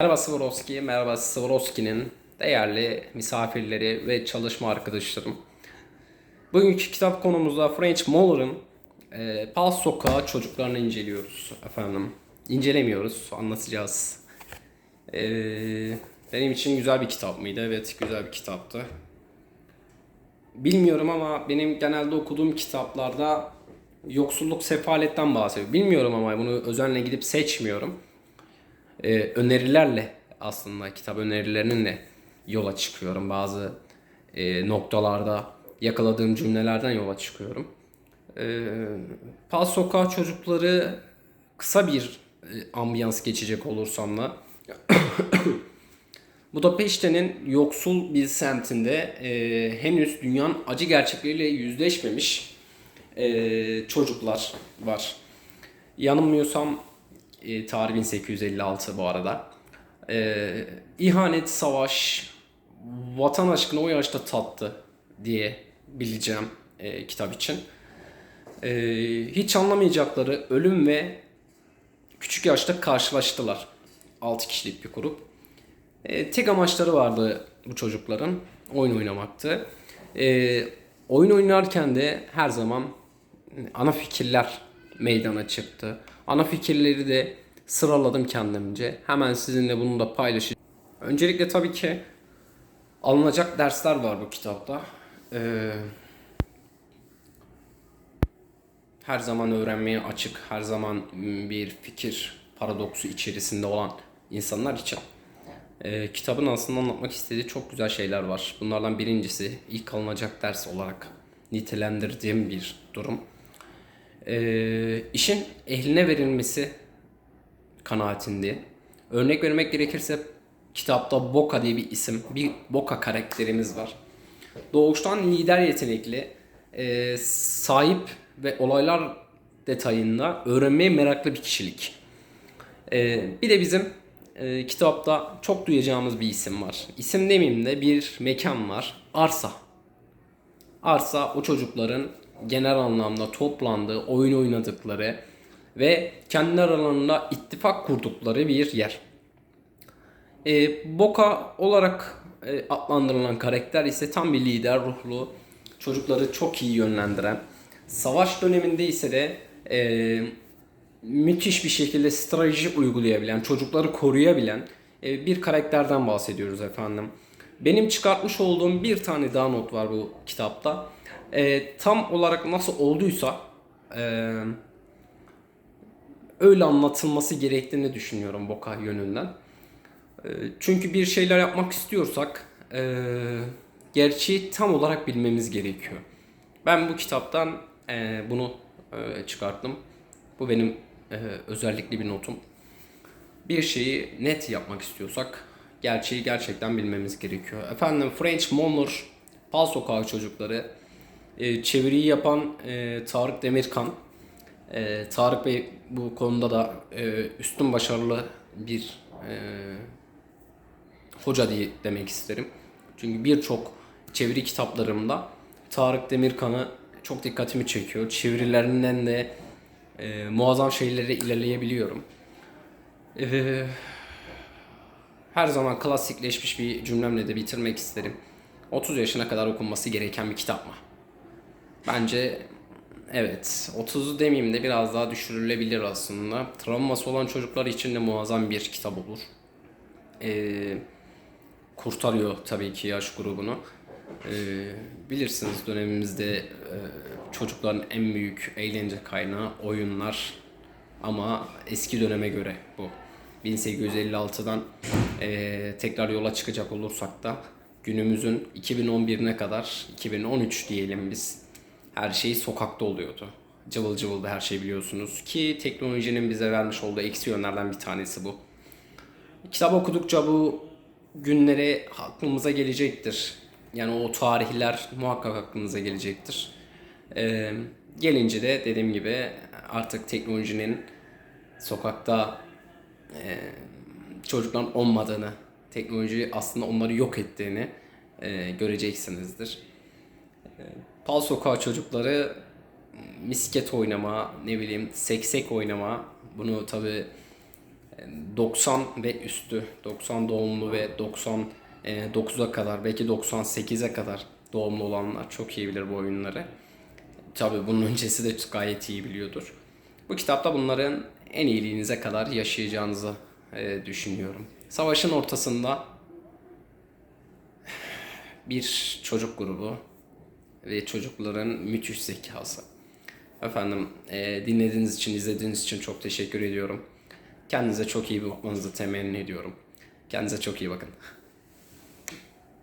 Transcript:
Merhaba Swarovski, merhaba Swarovski'nin değerli misafirleri ve çalışma arkadaşlarım. Bugünkü kitap konumuzda French Muller'ın e, Pals Sokağı çocuklarını inceliyoruz efendim. İncelemiyoruz, anlatacağız. E, benim için güzel bir kitap mıydı? Evet, güzel bir kitaptı. Bilmiyorum ama benim genelde okuduğum kitaplarda yoksulluk sefaletten bahsediyor. Bilmiyorum ama bunu özenle gidip seçmiyorum e, önerilerle aslında kitap önerilerinle yola çıkıyorum. Bazı e, noktalarda yakaladığım cümlelerden yola çıkıyorum. E, Pal Sokağı Çocukları kısa bir e, ambiyans geçecek olursam da Budapeşte'nin yoksul bir semtinde e, henüz dünyanın acı gerçekleriyle yüzleşmemiş e, çocuklar var. Yanılmıyorsam e, tarih 1856 bu arada. E, ihanet, savaş, vatan aşkını o yaşta tattı diye bileceğim e, kitap için. E, hiç anlamayacakları ölüm ve küçük yaşta karşılaştılar. 6 kişilik bir grup. E, tek amaçları vardı bu çocukların. Oyun oynamaktı. E, oyun oynarken de her zaman ana fikirler meydana çıktı. Ana fikirleri de sıraladım kendimce. Hemen sizinle bunu da paylaşacağım. Öncelikle tabii ki alınacak dersler var bu kitapta. Ee, her zaman öğrenmeye açık, her zaman bir fikir paradoksu içerisinde olan insanlar için. Ee, kitabın aslında anlatmak istediği çok güzel şeyler var. Bunlardan birincisi ilk alınacak ders olarak nitelendirdiğim bir durum. Ee, işin ehline verilmesi kanaatindi. Örnek vermek gerekirse kitapta Boka diye bir isim, bir Boka karakterimiz var. Doğuştan lider yetenekli, e, sahip ve olaylar detayında öğrenmeye meraklı bir kişilik. E, bir de bizim e, kitapta çok duyacağımız bir isim var. İsim demeyeyim de bir mekan var. Arsa. Arsa o çocukların genel anlamda toplandığı, oyun oynadıkları ve kendi aralarında ittifak kurdukları bir yer. E, Boka olarak e, adlandırılan karakter ise tam bir lider ruhlu, çocukları çok iyi yönlendiren, savaş döneminde ise de e, müthiş bir şekilde strateji uygulayabilen, çocukları koruyabilen e, bir karakterden bahsediyoruz efendim. Benim çıkartmış olduğum bir tane daha not var bu kitapta. E, tam olarak nasıl olduysa e, öyle anlatılması gerektiğini düşünüyorum Boka yönünden. E, çünkü bir şeyler yapmak istiyorsak e, gerçeği tam olarak bilmemiz gerekiyor. Ben bu kitaptan e, bunu e, çıkarttım. Bu benim e, özellikli bir notum. Bir şeyi net yapmak istiyorsak gerçeği gerçekten bilmemiz gerekiyor. Efendim French Monler, Pal Sokağı Çocukları, e, çeviriyi yapan e, Tarık Demirkan. E, Tarık Bey bu konuda da e, üstün başarılı bir e, hoca diye demek isterim. Çünkü birçok çeviri kitaplarımda Tarık Demirkan'ı çok dikkatimi çekiyor. Çevirilerinden de e, muazzam şeylere ilerleyebiliyorum. E, her zaman klasikleşmiş bir cümlemle de bitirmek isterim. 30 yaşına kadar okunması gereken bir kitap mı? Bence evet 30'u demeyeyim de biraz daha düşürülebilir aslında. Travması olan çocuklar için de muazzam bir kitap olur. Ee, kurtarıyor tabii ki yaş grubunu. Ee, bilirsiniz dönemimizde e, çocukların en büyük eğlence kaynağı oyunlar ama eski döneme göre bu. 1856'dan e, tekrar yola çıkacak olursak da günümüzün 2011'ine kadar 2013 diyelim biz her şey sokakta oluyordu. Cıvıl cıvıldı her şey biliyorsunuz ki teknolojinin bize vermiş olduğu eksi yönlerden bir tanesi bu. Kitap okudukça bu günlere aklımıza gelecektir. Yani o tarihler muhakkak aklımıza gelecektir. Ee, gelince de dediğim gibi artık teknolojinin sokakta e, çocukların olmadığını, teknoloji aslında onları yok ettiğini e, göreceksinizdir. E, Pal sokağı çocukları misket oynama, ne bileyim seksek oynama. Bunu tabi 90 ve üstü, 90 doğumlu ve 99'a kadar, belki 98'e kadar doğumlu olanlar çok iyi bilir bu oyunları. Tabii bunun öncesi de gayet iyi biliyordur. Bu kitapta bunların en iyiliğinize kadar yaşayacağınızı e, düşünüyorum. Savaşın ortasında bir çocuk grubu ve çocukların müthiş zekası. Efendim e, dinlediğiniz için, izlediğiniz için çok teşekkür ediyorum. Kendinize çok iyi bakmanızı temenni ediyorum. Kendinize çok iyi bakın.